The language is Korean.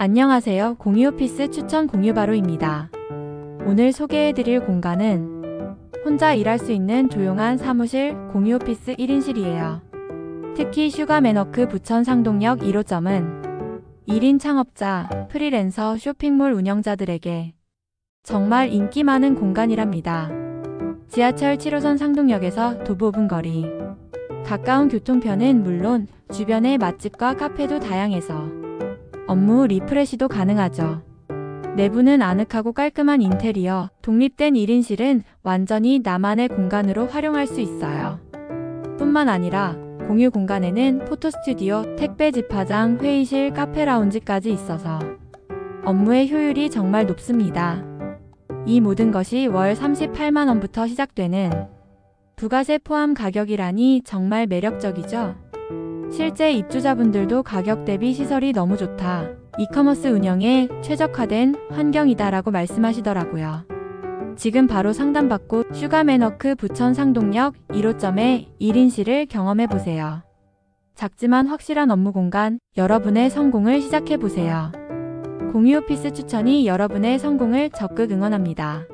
안녕하세요. 공유오피스 추천 공유바로입니다. 오늘 소개해드릴 공간은 혼자 일할 수 있는 조용한 사무실 공유오피스 1인실이에요. 특히 슈가매너크 부천 상동역 1호점은 1인 창업자, 프리랜서 쇼핑몰 운영자들에게 정말 인기 많은 공간이랍니다. 지하철 7호선 상동역에서 도보 5분 거리. 가까운 교통편은 물론 주변의 맛집과 카페도 다양해서 업무 리프레시도 가능하죠. 내부는 아늑하고 깔끔한 인테리어, 독립된 1인실은 완전히 나만의 공간으로 활용할 수 있어요. 뿐만 아니라 공유 공간에는 포토 스튜디오, 택배 집화장, 회의실, 카페 라운지까지 있어서 업무의 효율이 정말 높습니다. 이 모든 것이 월 38만원부터 시작되는 부가세 포함 가격이라니 정말 매력적이죠? 실제 입주자분들도 가격 대비 시설이 너무 좋다. 이커머스 운영에 최적화된 환경이다라고 말씀하시더라고요. 지금 바로 상담받고 슈가매너크 부천 상동역 1호점의 1인실을 경험해보세요. 작지만 확실한 업무 공간, 여러분의 성공을 시작해보세요. 공유 오피스 추천이 여러분의 성공을 적극 응원합니다.